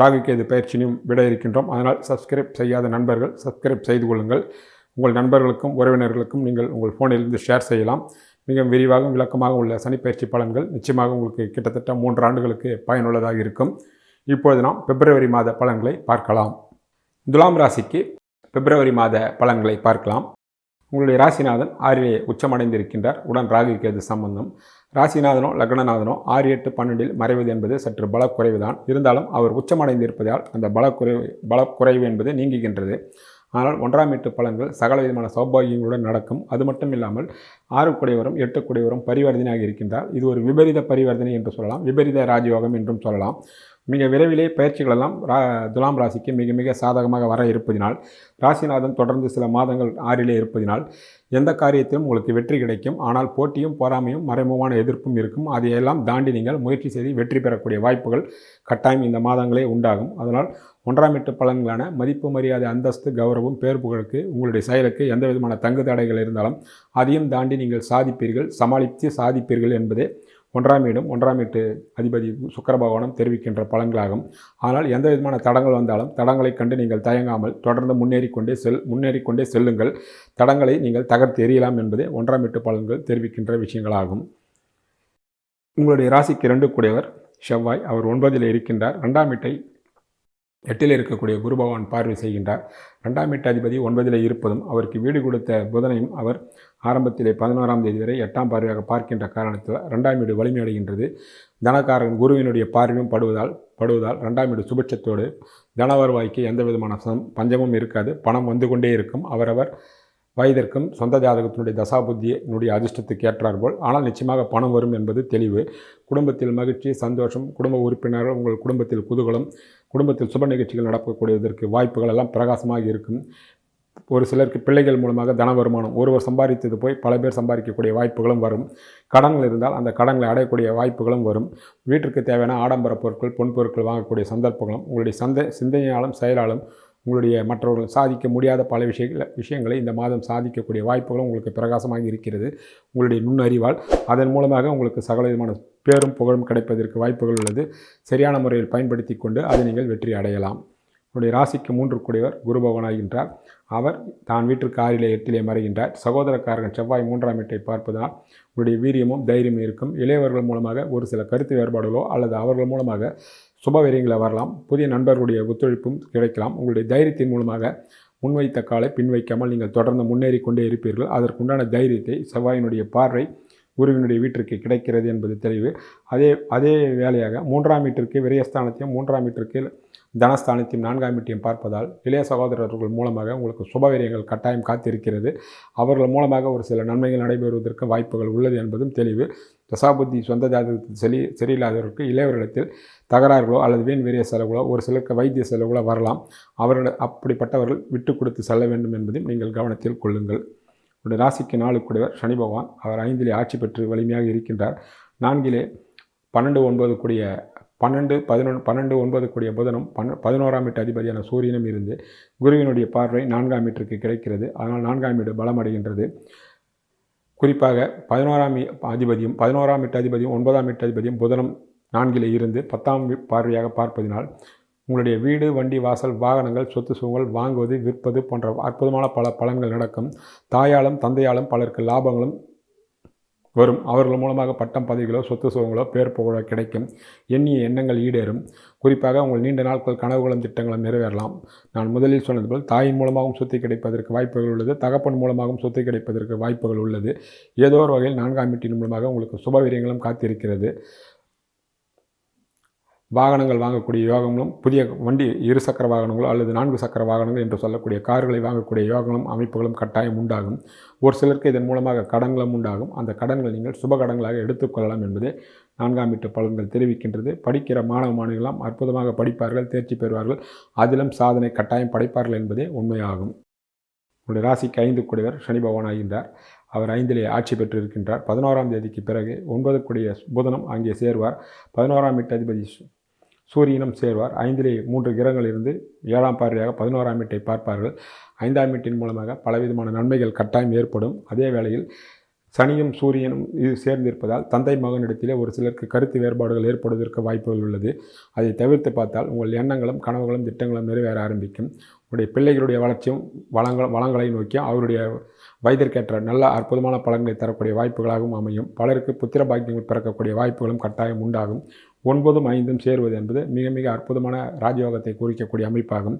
ராகுகேது பயிற்சியினையும் விட இருக்கின்றோம். அதனால் சப்ஸ்கிரைப் செய்யாத நண்பர்கள் சப்ஸ்கிரைப் செய்து கொள்ளுங்கள். உங்கள் நண்பர்களுக்கும் உறவினர்களுக்கும் நீங்கள் உங்கள் ஃபோனிலிருந்து ஷேர் செய்யலாம். மிக விரிவாகவும் விளக்கமாக உள்ள சனிப்பயிற்சி பலன்கள் நிச்சயமாக உங்களுக்கு கிட்டத்தட்ட மூன்று ஆண்டுகளுக்கு பயனுள்ளதாக இருக்கும். இப்பொழுது நாம் பிப்ரவரி மாத பலன்களை பார்க்கலாம். துலாம் ராசிக்கு பிப்ரவரி மாத பலன்களை பார்க்கலாம். உங்களுடைய ராசிநாதன் ஆறிலே உச்சமடைந்திருக்கின்றார். உடன் ராகு கேது சம்பந்தம். ராசிநாதனோ லக்னநாதனோ ஆறு எட்டு பன்னெண்டில் மறைவது என்பது சற்று பலக்குறைவுதான். இருந்தாலும் அவர் உச்சமடைந்திருப்பதால் அந்த பலக்குறைவு பலக்குறைவு என்பது நீங்குகின்றது. ஆனால் ஒன்றாம் எட்டு பலன்கள் சகல விதமான சௌபாகியங்களுடன் நடக்கும். அது மட்டும் இல்லாமல் ஆறு குடைவரும் எட்டு குடைவரும் பரிவர்த்தனையாக இருக்கின்றார். இது ஒரு விபரீத பரிவர்த்தனை என்று சொல்லலாம். விபரீத ராஜயோகம் என்றும் சொல்லலாம். மிக விரைவிலே பயிற்சிகளெல்லாம் ரா துலாம் ராசிக்கு மிக மிக சாதகமாக வர இருப்பதினால் ராசிநாதன் தொடர்ந்து சில மாதங்கள் ஆறிலே இருப்பதினால் எந்த காரியத்திலும் உங்களுக்கு வெற்றி கிடைக்கும். ஆனால் போட்டியும் பொறாமையும் மறைமுகமான எதிர்ப்பும் இருக்கும். அதையெல்லாம் தாண்டி நீங்கள் முயற்சி செய்து வெற்றி பெறக்கூடிய வாய்ப்புகள் கட்டாயம் இந்த மாதங்களே உண்டாகும். அதனால் ஒன்றாம் எட்டு பலன்களான மதிப்பு மரியாதை அந்தஸ்து கௌரவம் பேர் புகழுக்கு உங்களுடைய செயலுக்கு எந்த விதமான தங்கு தடைகள் இருந்தாலும் அதையும் தாண்டி நீங்கள் சாதிப்பீர்கள். சமாளித்து சாதிப்பீர்கள் என்பதே ஒன்றாம் வீடும் ஒன்றாம் வீட்டு அதிபதி சுக்கரபகவானம் தெரிவிக்கின்ற பலன்களாகும். ஆனால் எந்த விதமான தடங்கள் வந்தாலும் தடங்களை கண்டு நீங்கள் தயங்காமல் தொடர்ந்து முன்னேறி கொண்டே செல் முன்னேறி கொண்டே செல்லுங்கள். தடங்களை நீங்கள் தகர்த்து எறியலாம் என்பதே ஒன்றாம் வீட்டு பலன்கள் தெரிவிக்கின்ற விஷயங்களாகும். உங்களுடைய ராசிக்கு இரண்டு கூடியவர் செவ்வாய் அவர் ஒன்பதில் இருக்கின்றார். ரெண்டாம் வீட்டை எட்டில் இருக்கக்கூடிய குரு பகவான் பார்வை செய்கின்றார். ரெண்டாம் எட்டாதிபதி அதிபதி ஒன்பதில் இருப்பதும் அவருக்கு வீடு கொடுத்த புதனையும் அவர் ஆரம்பத்திலே பதினோராம் தேதி வரை எட்டாம் பார்வையாக பார்க்கின்ற காரணத்தில் ரெண்டாம் வீடு வலிமையடைகின்றது தனக்காரன் குருவினுடைய பார்வையும் படுவதால் படுவதால் ரெண்டாம் வீடு சுபட்சத்தோடு தன வருவாய்க்கு எந்த விதமான சம் பஞ்சமும் இருக்காது. பணம் வந்து கொண்டே இருக்கும். அவரவர் வயதிற்கும் சொந்த ஜாதகத்தினுடைய தசாபுத்தியினுடைய அதிர்ஷ்டத்துக்கு ஏற்றாற்போல் ஆனால் நிச்சயமாக பணம் வரும் என்பது தெளிவு. குடும்பத்தில் மகிழ்ச்சி சந்தோஷம் குடும்ப உறுப்பினர்கள் உங்கள் குடும்பத்தில் குதூகலம் குடும்பத்தில் சுப நிகழ்ச்சிகள் நடக்கக்கூடியதற்கு வாய்ப்புகள் எல்லாம் பிரகாசமாக இருக்கும். ஒரு சிலருக்கு பிள்ளைகள் மூலமாக தன வருமானம் ஒருவர் சம்பாதித்தது போய் பல பேர் சம்பாதிக்கக்கூடிய வாய்ப்புகளும் வரும். கடன்கள் இருந்தால் அந்த கடன்களை அடையக்கூடிய வாய்ப்புகளும் வரும். வீட்டிற்கு தேவையான ஆடம்பர பொருட்கள் பொன் பொருட்கள் வாங்கக்கூடிய சந்தர்ப்பங்களும் உங்களுடைய சந்தை சிந்தனையாலும் செயலாலும் உங்களுடைய மற்றவர்கள் சாதிக்க முடியாத பல விஷயங்கள் விஷயங்களை இந்த மாதம் சாதிக்கக்கூடிய வாய்ப்புகளும் உங்களுக்கு பிரகாசமாக இருக்கிறது. உங்களுடைய நுண்ணறிவால். அதன் மூலமாக உங்களுக்கு சகல விதமான பேரும் புகழும் கிடைப்பதற்கு வாய்ப்புகள் உள்ளது. சரியான முறையில் பயன்படுத்தி கொண்டு அதை நீங்கள் வெற்றி அடையலாம். உங்களுடைய ராசிக்கு மூன்று கூடியவர் குரு பகவானாகின்றார் அவர் தான் வீட்டிற்கு ஆறிலே எட்டிலே மறைகின்றார். சகோதரக்காரர்கள் செவ்வாய் மூன்றாம் வீட்டை பார்ப்பதால் உங்களுடைய வீரியமும் தைரியமும் இருக்கும். இளையவர்கள் மூலமாக ஒரு சில கருத்து வேறுபாடுகளோ அல்லது அவர்கள் மூலமாக சுபவீரியங்களை வரலாம். புதிய நண்பர்களுடைய ஒத்துழைப்பும் கிடைக்கலாம். உங்களுடைய தைரியத்தின் மூலமாக முன்வைத்த காலை பின்வைக்காமல் நீங்கள் தொடர்ந்து முன்னேறி கொண்டே இருப்பீர்கள். அதற்குண்டான தைரியத்தை செவ்வாயினுடைய பார்வை குருவினுடைய வீட்டிற்கு கிடைக்கிறது என்பது தெளிவு அதே அதே வேலையாக மூன்றாம் வீட்டிற்கு விரயஸ்தானத்தையும் மூன்றாம் வீட்டிற்கு தனஸ்தானத்தையும் நான்காம் வீட்டையும் பார்ப்பதால் இளைய சகோதரர்கள் மூலமாக உங்களுக்கு சுபவீரியங்கள் கட்டாயம் காத்திருக்கிறது. அவர்கள் மூலமாக ஒரு சில நன்மைகள் நடைபெறுவதற்கு வாய்ப்புகள் உள்ளது என்பதும் தெளிவு. தசாபுத்தி சொந்த ஜாதகத்தில் சரி சரியில்லாதவருக்கு இளையவர்களிடத்தில் தகராறுகளோ அல்லது வீண் வீரிய செலவுகளோ ஒரு சிலருக்கு வைத்திய செலவுகளோ வரலாம். அவர்கள் அப்படிப்பட்டவர்கள் விட்டு கொடுத்து செல்ல வேண்டும் என்பதையும் நீங்கள் கவனத்தில் கொள்ளுங்கள். உடைய ராசிக்கு நாளுக்குடையவர் சனி பகவான். அவர் ஐந்திலே ஆட்சி பெற்று வலிமையாக இருக்கின்றார். நான்கிலே பன்னெண்டு ஒன்பது கூடிய பன்னெண்டு பதினொன்று பன்னெண்டு ஒன்பது கூடிய புதனும் பன்ன பதினோராம் வீட்டு அதிபதியான சூரியனும் இருந்து குருவினுடைய பார்வை நான்காம் வீட்டிற்கு கிடைக்கிறது. அதனால் நான்காம் வீடு பலமடைகின்றது குறிப்பாக பதினோராம் அதிபதியும் பதினோராம் வீட்டு அதிபதியும் ஒன்பதாம் எட்டாதிபதியும் அதிபதியும் புதனும் நான்கிலே இருந்து பத்தாம் பார்வையாக பார்ப்பதினால் உங்களுடைய வீடு வண்டி வாசல் வாகனங்கள் சொத்து சுகங்கள் வாங்குவது விற்பது போன்ற அற்புதமான பல பலன்கள் நடக்கும். தாயாலும் தந்தையாலும் பலருக்கு லாபங்களும் வரும். அவர்கள் மூலமாக பட்டம் பதவிகளோ சொத்து சுகங்களோ பேர் புகழோ கிடைக்கும். எண்ணிய எண்ணங்கள் ஈடேறும். குறிப்பாக உங்கள் நீண்ட நாட்கள் கனவுகளும் திட்டங்களும் நிறைவேறலாம். நான் முதலில் சொன்னது போல் தாயின் மூலமாகவும் சொத்து கிடைப்பதற்கு வாய்ப்புகள் உள்ளது. தகப்பன் மூலமாகவும் சொத்து கிடைப்பதற்கு வாய்ப்புகள் உள்ளது. ஏதோ ஒரு வகையில் நான்காம் வீட்டின் மூலமாக உங்களுக்கு சுபவீரியங்களும் காத்திருக்கிறது. வாகனங்கள் வாங்கக்கூடிய யோகங்களும் புதிய வண்டி இரு சக்கர வாகனங்களோ அல்லது நான்கு சக்கர வாகனங்கள் என்று சொல்லக்கூடிய கார்களை வாங்கக்கூடிய யோகங்களும் அமைப்புகளும் கட்டாயம் உண்டாகும். ஒரு சிலருக்கு இதன் மூலமாக கடன்களும் உண்டாகும். அந்த கடன்கள் நீங்கள் சுப கடன்களாக எடுத்துக்கொள்ளலாம் என்பதே நான்காம் வீட்டு பலன்கள் தெரிவிக்கின்றது. படிக்கிற மாணவ மாணவிகளாம் அற்புதமாக படிப்பார்கள் தேர்ச்சி பெறுவார்கள். அதிலும் சாதனை கட்டாயம் படைப்பார்கள் என்பதே உண்மையாகும். உங்களுடைய ராசிக்கு ஐந்து கூடியவர் சனி பகவான் ஆகின்றார். அவர் ஐந்திலே ஆட்சி பெற்றிருக்கின்றார். பதினோராம் தேதிக்கு பிறகு ஒன்பது கூடிய புதனும் அங்கே சேர்வார். பதினோராம் வீட்டு அதிபதி சூரியனும் சேர்வார். ஐந்திலே மூன்று கிரகங்கள் இருந்து ஏழாம் பார்வையாக பதினோராம் வீட்டை பார்ப்பார்கள். ஐந்தாம் வீட்டின் மூலமாக பலவிதமான நன்மைகள் கட்டாயம் ஏற்படும். அதே வேளையில் சனியும் சூரியனும் இது சேர்ந்திருப்பதால் தந்தை மகனிடத்திலே ஒரு சிலருக்கு கருத்து வேறுபாடுகள் ஏற்படுவதற்கு வாய்ப்புகள் உள்ளது. அதை தவிர்த்து பார்த்தால் உங்கள் எண்ணங்களும் கனவுகளும் திட்டங்களும் நிறைவேற ஆரம்பிக்கும். உங்களுடைய பிள்ளைகளுடைய வளர்ச்சியும் வளங்கள் வளங்களை நோக்கி அவருடைய வயதிற்கேற்ற நல்ல அற்புதமான பலன்களை தரக்கூடிய வாய்ப்புகளாகவும் அமையும். பலருக்கு புத்திர பாக்கியங்கள் பிறக்கக்கூடிய வாய்ப்புகளும் கட்டாயம் உண்டாகும். ஒன்பதும் ஐந்தும் சேருவது என்பது மிக மிக அற்புதமான ராஜயோகத்தை குறிக்கக்கூடிய அமைப்பாகும்.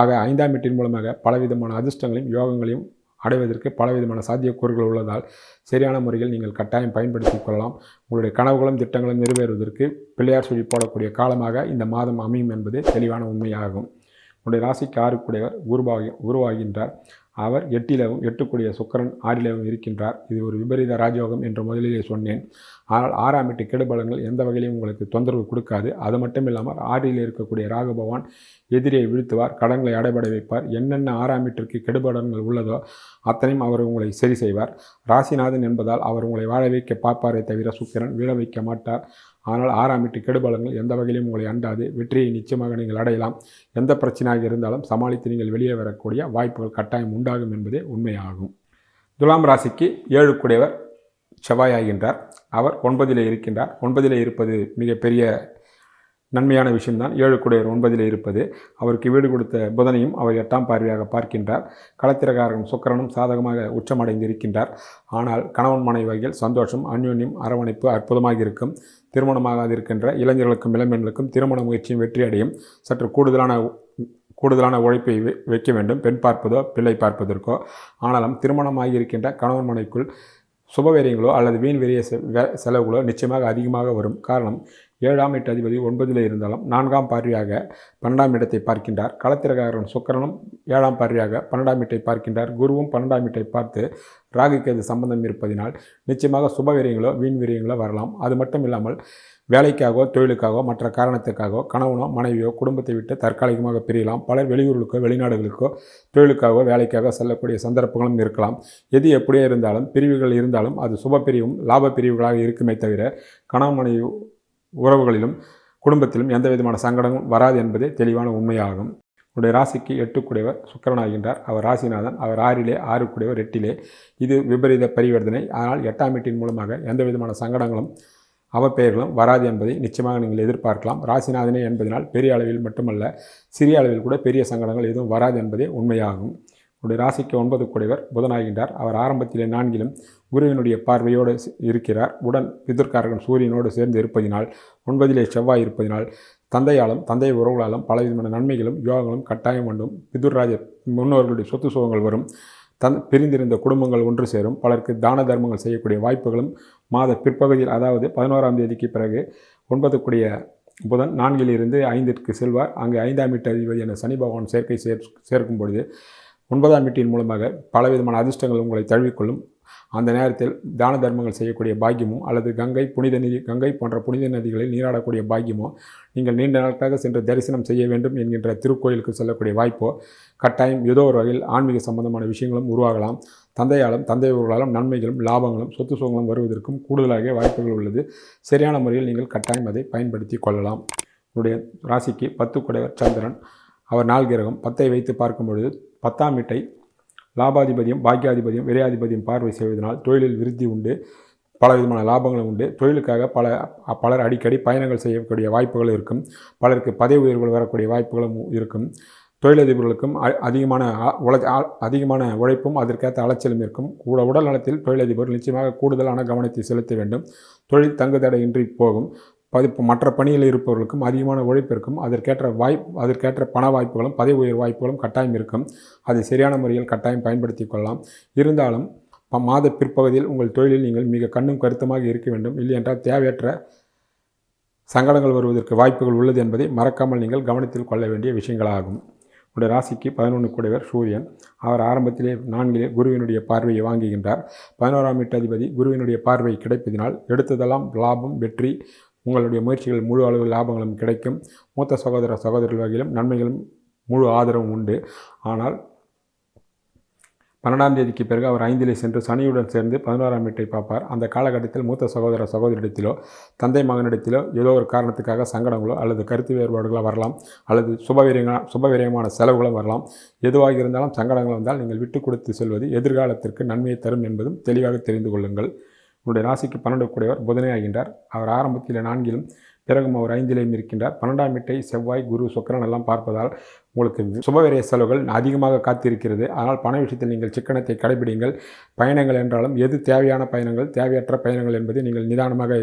ஆக ஐந்தாம் வீட்டின் மூலமாக பலவிதமான அதிர்ஷ்டங்களையும் யோகங்களையும் அடைவதற்கு பலவிதமான சாத்தியக்கூறுகள் உள்ளதால் சரியான முறையில் நீங்கள் கட்டாயம் பயன்படுத்தி கொள்ளலாம். உங்களுடைய கனவுகளும் திட்டங்களும் நிறைவேறுவதற்கு பிள்ளையார் சொல்லி போடக்கூடிய காலமாக இந்த மாதம் அமையும் என்பது தெளிவான உண்மையாகும். உங்களுடைய ராசிக்கு ஆறுக்குடையவர் உருவாகி உருவாகின்றார் அவர் எட்டிலவும் எட்டுக்கூடிய சுக்கிரன் ஆறிலவும் இருக்கின்றார். இது ஒரு விபரீத ராஜயோகம் என்று முதலிலே சொன்னேன். ஆனால் ஆறாம் எட்டு கெடுபலங்கள் எந்த வகையிலும் உங்களுக்கு தொந்தரவு கொடுக்காது. அது மட்டும் இல்லாமல் ஆறில் இருக்கக்கூடிய ராகு பகவான் எதிரியை வீழ்த்துவார் கடன்களை அடைபட வைப்பார். என்னென்ன ஆறாம் எட்டிற்கு கெடுபலன்கள் உள்ளதோ அத்தனையும் அவர் உங்களை சரி செய்வார். ராசிநாதன் என்பதால் அவர் உங்களை வாழ வைக்க பார்ப்பாரே தவிர சுக்கிரன் வீழ வைக்க மாட்டார். ஆனால் ஆறாம் வீட்டு கெடுபலங்கள் எந்த வகையிலும் உங்களை அண்டாது. வெற்றியை நிச்சயமாக நீங்கள் அடையலாம். எந்த பிரச்சனையாக இருந்தாலும் சமாளித்து நீங்கள் வெளியே வரக்கூடிய வாய்ப்புகள் கட்டாயம் உண்டாகும் என்பதே உண்மையாகும். துலாம் ராசிக்கு ஏழு குடையவர் செவ்வாயாகின்றார். அவர் ஒன்பதிலே இருக்கின்றார். ஒன்பதிலே இருப்பது மிகப்பெரிய நன்மையான விஷயம்தான். ஏழு குடையர் ஒன்பதிலே இருப்பது. அவருக்கு வீடு கொடுத்த புதனையும் அவர் எட்டாம் பார்வையாக பார்க்கின்றார். களத்திரகாரன் சுக்கரனும் சாதகமாக உச்சமடைந்திருக்கின்றார். ஆனால் கணவன் மனைவி வகையில் சந்தோஷம் அந்யோன்யம் அரவணைப்பு அற்புதமாக இருக்கும். திருமணமாகாது இருக்கின்ற இளைஞர்களுக்கும் இளம்பெண்களுக்கும் திருமண முயற்சியும் வெற்றி அடையும் சற்று கூடுதலான கூடுதலான உழைப்பை வைக்க வேண்டும். பெண் பார்ப்பதோ பிள்ளை பார்ப்பதற்கோ. ஆனாலும் திருமணமாகி இருக்கின்ற கணவன் மனைக்குள் சுபவேரியங்களோ அல்லது வீண் வெறிய செ- வே- செலவுகளோ நிச்சயமாக அதிகமாக வரும். காரணம் ஏழாம் எட்டு அதிபதி ஒன்பதில் இருந்தாலும் நான்காம் பார்வையாக பன்னெண்டாம் இடத்தை பார்க்கின்றார். களத்திரகாரன் சுக்கரனும் ஏழாம் பார்வையாக பன்னெண்டாம் வீட்டை பார்க்கின்றார். குருவும் பன்னெண்டாம் வீட்டை பார்த்து ராகுக்கு அது சம்பந்தம் இருப்பதினால் நிச்சயமாக சுபவீரியங்களோ வீண் விரயங்களோ வரலாம். அது மட்டும் இல்லாமல் வேலைக்காகவோ தொழிலுக்காகவோ மற்ற காரணத்துக்காகவோ கணவனோ மனைவியோ குடும்பத்தை விட்டு தற்காலிகமாக பிரியலாம். பலர் வெளியூர்களுக்கோ வெளிநாடுகளுக்கோ தொழிலுக்காகவோ வேலைக்காக செல்லக்கூடிய சந்தர்ப்பங்களும் இருக்கலாம். எது எப்படியே இருந்தாலும் பிரிவுகள் இருந்தாலும் அது சுப பிரிவும் லாப பிரிவுகளாக இருக்குமே தவிர கணவன் மனைவி உறவுகளிலும் குடும்பத்திலும் எந்த விதமான சங்கடமும் வராது என்பதே தெளிவான உண்மையாகும். உடைய ராசிக்கு எட்டுக்குடையவர் சுக்கரனாகின்றார். அவர் ராசிநாதன். அவர் ஆறிலே ஆறுக்குடையவர் எட்டிலே. இது விபரீத பரிவர்த்தனை. ஆனால் எட்டாம் எட்டின் மூலமாக எந்த விதமான சங்கடங்களும் அவப்பெயர்களும் வராது என்பதை நிச்சயமாக நீங்கள் எதிர்பார்க்கலாம். ராசிநாதனே என்பதனால் பெரிய அளவில் மட்டுமல்ல சிறிய அளவில் கூட பெரிய சங்கடங்கள் எதுவும் வராது என்பதே உண்மையாகும். உடைய ராசிக்கு ஒன்பது குடைவர் புதனாகின்றார். அவர் ஆரம்பத்திலே நான்கிலும் குருவினுடைய பார்வையோடு இருக்கிறார். உடன் பிதுர்காரகன் சூரியனோடு சேர்ந்து இருப்பதினால் ஒன்பதிலே செவ்வாய் இருப்பதினால் தந்தையாலும் தந்தை உறவுகளாலும் பலவிதமான நன்மைகளும் யோகங்களும் கட்டாயம் வேண்டும் பிதுர்ராஜ முன்னோர்களுடைய சொத்து சுகங்கள் வரும். தன் பிரிந்திருந்த குடும்பங்கள் ஒன்று சேரும். பலருக்கு தான தர்மங்கள் செய்யக்கூடிய வாய்ப்புகளும் மாத பிற்பகுதியில் அதாவது பதினோராம் தேதிக்கு பிறகு ஒன்பதுக்குடைய புதன் நான்கிலிருந்து ஐந்திற்கு செல்வார். அங்கு ஐந்தாம் வீட்டு அதிபதியான சனி பகவான் சேர்க்கை சேர் சேர்க்கும் பொழுது ஒன்பதாம் வீட்டின் மூலமாக பலவிதமான அதிர்ஷ்டங்கள் உங்களை தழுவிக்கொள்ளும். அந்த நேரத்தில் தான தர்மங்கள் செய்யக்கூடிய பாக்கியமோ அல்லது கங்கை புனித நதி கங்கை போன்ற புனித நதிகளில் நீராடக்கூடிய பாக்கியமோ நீங்கள் நீண்ட நாட்களாக சென்று தரிசனம் செய்ய வேண்டும் என்கின்ற திருக்கோயிலுக்கு செல்லக்கூடிய வாய்ப்போ கட்டாயம் ஏதோ ஒரு வகையில் ஆன்மீக சம்பந்தமான விஷயங்களும் உருவாகலாம். தந்தையாலும் தந்தையவர்களாலும் நன்மைகளும் லாபங்களும் சொத்து சுகங்களும் வருவதற்கும் கூடுதலாக வாய்ப்புகள் உள்ளது. சரியான முறையில் நீங்கள் கட்டாயம் அதை பயன்படுத்தி கொள்ளலாம். உங்களுடைய ராசிக்கு பத்து குடைவர் சந்திரன். அவர் நாள் கிரகம் பத்தை வைத்து பார்க்கும் பொழுது பத்தாம் வீட்டை லாபாதிபதியும் பாக்கியாதிபதியும் விரையாதிபதியும் பார்வை செய்வதனால் தொழிலில் விருத்தி உண்டு பலவிதமான லாபங்களும் உண்டு. தொழிலுக்காக பல பலர் அடிக்கடி பயணங்கள் செய்யக்கூடிய வாய்ப்புகள் இருக்கும். பலருக்கு பதவி உயர்வுகள் வரக்கூடிய வாய்ப்புகளும் இருக்கும். தொழிலதிபர்களுக்கும் அ- அதிகமான அ- உழ அதிகமான உழைப்பும் அதற்கேற்ற அலைச்சலும் இருக்கும். கூட உடல் நலத்தில் தொழிலதிபர் நிச்சயமாக கூடுதலான கவனத்தை செலுத்த வேண்டும். தொழில் தங்குதடையின்றி போகும். பதி மற்ற பணியில் இருப்பவர்களுக்கும் அதிகமான உழைப்பு இருக்கும். அதற்கேற்ற வாய்ப்பு அதற்கேற்ற பண வாய்ப்புகளும் பதவி உயர் வாய்ப்புகளும் கட்டாயம் இருக்கும். அதை சரியான முறையில் கட்டாயம் பயன்படுத்தி கொள்ளலாம். இருந்தாலும் மாத பிற்பகுதியில் உங்கள் தொழிலில் நீங்கள் மிக கண்ணும் கருத்துமாக இருக்க வேண்டும். இல்லையென்றால் தேவையற்ற சங்கடங்கள் வருவதற்கு வாய்ப்புகள் உள்ளது என்பதை மறக்காமல் நீங்கள் கவனத்தில் கொள்ள வேண்டிய விஷயங்களாகும். உடைய ராசிக்கு பதினொன்று கூடையவர் சூரியன். அவர் ஆரம்பத்திலே நான்கிலே குருவினுடைய பார்வையை வாங்குகின்றார். பதினோராம் வீட்டு அதிபதி குருவினுடைய பார்வை கிடைப்பதினால் எடுத்ததெல்லாம் லாபம் வெற்றி உங்களுடைய முயற்சிகள் முழு அளவு லாபங்களும் கிடைக்கும். மூத்த சகோதர சகோதரர்கள் வகையிலும் நன்மைகளும் முழு ஆதரவும் உண்டு. ஆனால் பன்னெண்டாம் தேதிக்கு பிறகு அவர் ஐந்திலே சென்று சனியுடன் சேர்ந்து பதினோராம் வீட்டை பார்ப்பார். அந்த காலகட்டத்தில் மூத்த சகோதர சகோதரிடத்திலோ தந்தை மகனிடத்திலோ ஏதோ ஒரு காரணத்துக்காக சங்கடங்களோ அல்லது கருத்து வேறுபாடுகளோ வரலாம். அல்லது சுபவீரியமான சுபவீரியமான செலவுகளும் வரலாம். எதுவாக இருந்தாலும் சங்கடங்கள் வந்தால் நீங்கள் விட்டு கொடுத்து செல்வது எதிர்காலத்திற்கு நன்மையை தரும் என்பதும் தெளிவாக தெரிந்து கொள்ளுங்கள். உங்களுடைய ராசிக்கு பன்னெண்டு கூடையவர் புதனே ஆகின்றார் அவர் ஆரம்பத்தில் நான்கிலும் பிறகும் அவர் ஐந்திலையும் இருக்கின்றார். பன்னெண்டாம் வீட்டை செவ்வாய் குரு சுக்கரன் எல்லாம் பார்ப்பதால் உங்களுக்கு சுபவிரய செலவுகள் அதிகமாக காத்திருக்கிறது. ஆனால் பண விஷயத்தில் நீங்கள் சிக்கனத்தை கடைபிடிங்கள். பயணங்கள் என்றாலும் எது தேவையான பயணங்கள் தேவையற்ற பயணங்கள் என்பதை நீங்கள் நிதானமாக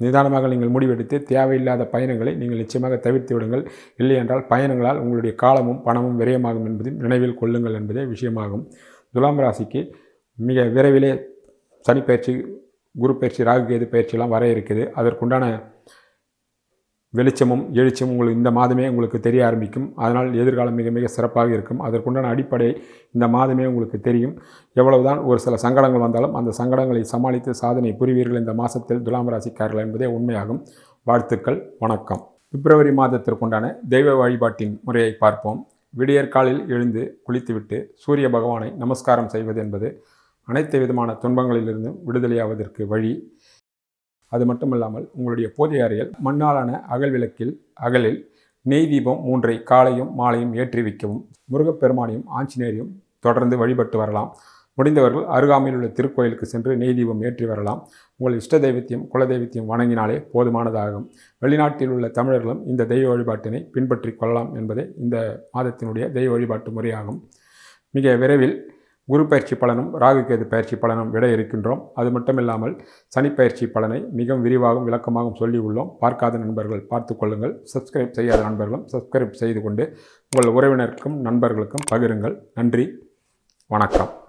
நிதானமாக நீங்கள் முடிவெடுத்து தேவையில்லாத பயணங்களை நீங்கள் நிச்சயமாக தவிர்த்து விடுங்கள். இல்லை என்றால் பயணங்களால் உங்களுடைய காலமும் பணமும் விரயமாகும் என்பதையும் நினைவில் கொள்ளுங்கள் என்பதே விஷயமாகும். துலாம் ராசிக்கு மிக விரைவிலே சனிப்பயிற்சி குரு பயிற்சி ராகு கேது பயிற்சியெல்லாம் வர இருக்குது. அதற்குண்டான வெளிச்சமும் எழுச்சமும் உங்களுக்கு இந்த மாதமே உங்களுக்கு தெரிய ஆரம்பிக்கும். அதனால் எதிர்காலம் மிக மிக சிறப்பாக இருக்கும். அதற்குண்டான அடிப்படை இந்த மாதமே உங்களுக்கு தெரியும். எவ்வளவுதான் ஒரு சில சங்கடங்கள் வந்தாலும் அந்த சங்கடங்களை சமாளித்து சாதனை புரிவீர்கள். இந்த மாதத்தில் துலாம் ராசிக்காரர்கள் என்பதே உண்மையாகும். வாழ்த்துக்கள் வணக்கம். பிப்ரவரி மாதத்திற்குண்டான தெய்வ வழிபாட்டின் முறையை பார்ப்போம். விடியற்காலில் எழுந்து குளித்துவிட்டு சூரிய பகவானை நமஸ்காரம் செய்வது என்பது அனைத்து விதமான துன்பங்களிலிருந்தும் விடுதலையாவதற்கு வழி. அது மட்டுமல்லாமல் உங்களுடைய பூஜை அறையில் மண்ணாலான அகல் விளக்கில் அகலில் நெய் தீபம் மூன்றை காலையும் மாலையும் ஏற்றி வைக்கவும். முருகப்பெருமானையும் ஆஞ்சநேயரையும் தொடர்ந்து வழிபட்டு வரலாம். முடிந்தவர்கள் அருகாமையில் உள்ள திருக்கோயிலுக்கு சென்று நெய் தீபம் ஏற்றி வரலாம். உங்கள் இஷ்ட தெய்வத்தையும் குலதெய்வத்தையும் வணங்கினாலே போதுமானதாகும். வெளிநாட்டில் உள்ள தமிழர்களும் இந்த தெய்வ வழிபாட்டினை பின்பற்றி கொள்ளலாம் என்பதே இந்த மாதத்தினுடைய தெய்வ வழிபாட்டு முறையாகும். மிக விரைவில் குரு பயிற்சி பலனும் ராகு கேது பயிற்சி பலனும் விட இருக்கின்றோம். அது மட்டும் இல்லாமல் சனி பயிற்சி பலனை மிகவும் விரிவாகவும் விளக்கமாகவும் சொல்லி உள்ளோம் பார்க்காத நண்பர்கள் பார்த்து கொள்ளுங்கள். சப்ஸ்கிரைப் செய்யாத நண்பர்களும் சப்ஸ்கிரைப் செய்து கொண்டு உங்கள் உறவினருக்கும் நண்பர்களுக்கும் பகிருங்கள். நன்றி. வணக்கம்.